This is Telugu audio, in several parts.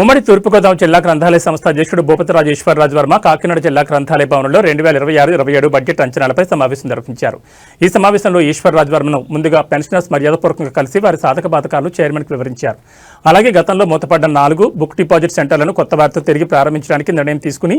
ఉమ్మడి తూర్పుగోదావరి జిల్లా గ్రంథాలయ సంస్థ అధ్యక్షుడు భూపతి రాజేశ్వరరాజు వర్మ కాకినాడ జిల్లా గ్రంథాలయ భవనంలో రెండు వేల ఇరవై ఆరు ఇరవై ఏడు బడ్జెట్ అంచనాలపై సమావేశం నిర్వహించారు. ఈ సమావేశంలో ఈశ్వరరాజు వర్మను ముందుగా పెన్షనర్స్ మర్యాదపూర్వకంగా కలిసి వారి సాధక బాధకాలను చైర్మన్కి వివరించారు. అలాగే గతంలో మూతపడ్డ నాలుగు బుక్ డిపాజిట్ సెంటర్లను కొత్త వారితో తిరిగి ప్రారంభించడానికి నిర్ణయం తీసుకుని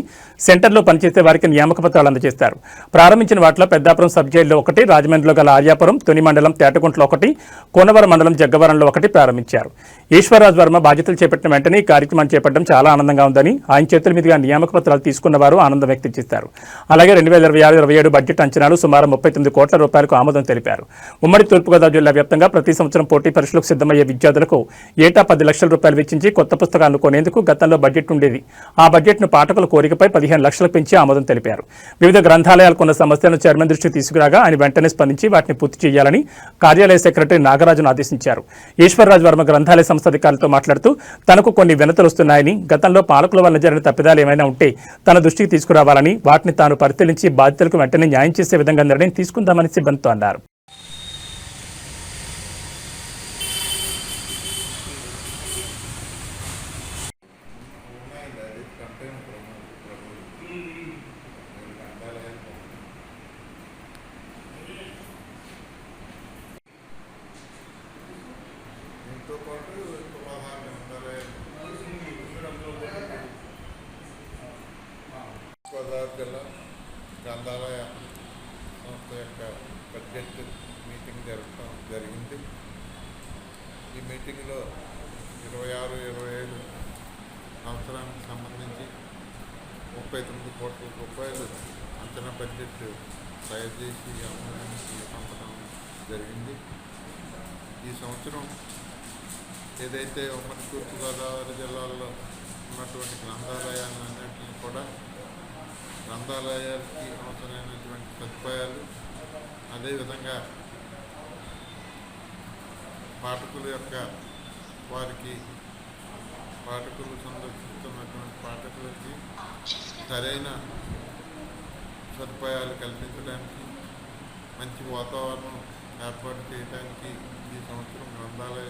సెంటర్లో పనిచేసే వారికి నియామక పత్రాలు అందజేస్తారు ప్రారంభించిన వాటిలో పెద్దాపురం సబ్ జైల్లో ఒకటి రాజమండ్రిలో గల ఆర్యాపురం తుని మండలం తేటగుంట్లో ఒకటి కోనవరం మండలం జగ్గవరంలో ఒకటి ప్రారంభించారు. ఈశ్వరరాజు వర్మ బాధ్యతలు చేపట్టిన వెంటనే కార్యక్రమాన్ని చేపట్టడం చాలా ఆనందంగా ఉందని ఆయన చేతుల మీదుగా నియామక పత్రాలు తీసుకున్న వారు ఆనందం వ్యక్తం చేశారు. అలాగే రెండు వేల ఇరవై ఆరు ఇరవై ఏడు బడ్జెట్ అంచనాలు సుమారు ముప్పై తొమ్మిది కోట్ల రూపాయలకు ఆమోదం తెలిపారు. ఉమ్మడి తూర్పుగోదావరి జిల్లా వ్యాప్తంగా ప్రతి సంవత్సరం పోటీ పరీక్షలకు సిద్ధమయ్యే విద్యార్థులకు ఏటా పది లక్షల రూపాయలు వెచ్చించి కొత్త పుస్తకాలను కొనేందుకు గతంలో బడ్జెట్ ఉండేది. ఆ బడ్జెట్ను పాఠకుల కోరికపై పదిహేను లక్షలకు పెంచి ఆమోదం తెలిపారు. వివిధ గ్రంథాలయాలకు ఉన్న సమస్యలను చైర్మన్ దృష్టికి తీసుకురాగా ఆయన వెంటనే స్పందించి వాటిని పూర్తి చేయాలని కార్యాలయ సెక్రటరీ నాగరాజును ఆదేశించారు. ఈశ్వరరాజు వర్మ గ్రంథాలయ సంస్థ అధికారులతో మాట్లాడుతూ తనకు కొన్ని వినతులు వస్తున్నాయని గతంలో పాలకుల వల్ల జరిగిన తప్పిదాలు ఏమైనా ఉంటే తన దృష్టికి తీసుకురావాలని వాటిని తాను పరిశీలించి బాధితులకు వెంటనే న్యాయం చేసే విధంగా నిర్ణయం తీసుకుందామని సిబ్బందితో అన్నారు. దీంతో పాటు ఇంకో ఆహారం ఉండాలి గోదావరి జిల్లా గ్రంథాలయ సంస్థ యొక్క బడ్జెట్ మీటింగ్ జరగడం జరిగింది. ఈ మీటింగ్లో ఇరవై ఆరు ఇరవై ఏడు సంవత్సరానికి సంబంధించి ముప్పై తొమ్మిది కోట్ల రూపాయలు అంచనా బడ్జెట్ తయారు చేసి అమ్మడానికి పంపడం జరిగింది ఈ సంవత్సరం ఏదైతే ఉమ్మడి తూర్పుగోదావరి జిల్లాలో ఉన్నటువంటి గ్రంథాలయాలన్నింటినీ కూడా గ్రంథాలయాలకి అవసరమైనటువంటి సదుపాయాలు అదేవిధంగా పాఠకుల యొక్క వారికి పాఠకులు సందర్శిస్తున్నటువంటి పాఠకులకి సరైన సదుపాయాలు కల్పించడానికి మంచి వాతావరణం ఏర్పాటు చేయడానికి ఈ సంవత్సరం గ్రంథాలయ